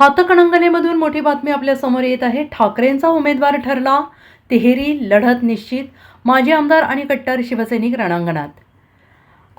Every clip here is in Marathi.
हातकणंगलेमधून मोठी बातमी आपल्यासमोर येत आहे. ठाकरेंचा उमेदवार ठरला तिहेरी लढत निश्चित माजी आमदार आणि कट्टर शिवसैनिक रणांगणात.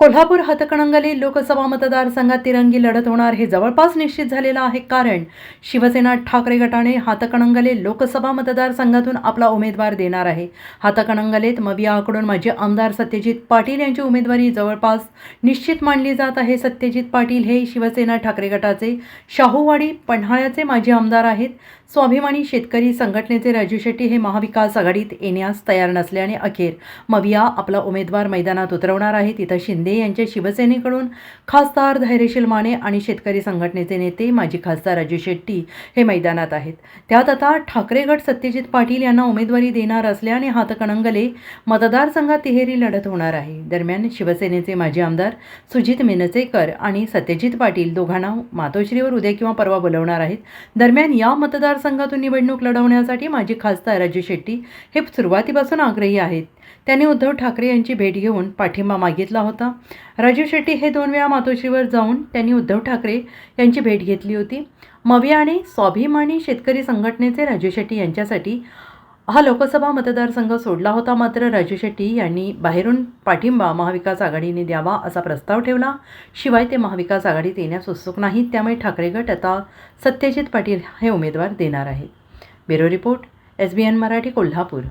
कोल्हापूर हातकणंगले लोकसभा मतदारसंघात तिरंगी लढत होणार हे जवळपास निश्चित झालेलं आहे. कारण शिवसेना ठाकरे गटाने हातकणंगले लोकसभा मतदारसंघातून आपला उमेदवार देणार आहे. हातकणंगलेत मवियाकडून माजी आमदार सत्यजित पाटील यांची उमेदवारी जवळपास निश्चित मानली जात आहे. सत्यजित पाटील हे शिवसेना ठाकरे गटाचे शाहूवाडी पन्हाळ्याचे माजी आमदार आहेत. स्वाभिमानी शेतकरी संघटनेचे राजू शेट्टी हे महाविकास आघाडीत येण्यास तयार नसल्याने अखेर मविया आपला उमेदवार मैदानात उतरवणार आहे तिथं शिंदे यांच्या शिवसेनेकडून खासदार धैर्यशील माने आणि शेतकरी संघटनेचे नेते माजी खासदार राजू शेट्टी हे मैदानात आहेत. त्यात आता ठाकरे गट सत्यजित पाटील यांना उमेदवारी देणार असल्याने हातकणंगले मतदारसंघात तिहेरी लढत होणार आहे. दरम्यान शिवसेनेचे माजी आमदार सुजित मेनसेकर आणि सत्यजित पाटील दोघांना मातोश्रीवर उद्या किंवा परवा बोलवणार आहेत. दरम्यान या मतदारसंघातून निवडणूक लढवण्यासाठी माजी खासदार राजू शेट्टी हे सुरुवातीपासून आग्रही आहेत. त्यांनी उद्धव ठाकरे यांची भेट घेऊन पाठिंबा मागितला होता. राजू शेट्टी हे दोन वेळा मातोश्रीवर जाऊन त्यांनी उद्धव ठाकरे यांची भेट घेतली होती. मवियाने स्वाभिमानी शेतकरी संघटनेचे राजू शेट्टी यांच्यासाठी हा लोकसभा मतदारसंघ सोडला होता. मात्र राजू शेट्टी यांनी बाहेरून पाठिंबा महाविकास आघाडीने द्यावा असा प्रस्ताव ठेवला. शिवाय ते महाविकास आघाडीत येण्यास उत्सुक नाहीत. त्यामुळे ठाकरे गट आता सत्यजित पाटील हे उमेदवार देणार आहेत. Bureau report S B N Marathi Kolhapur.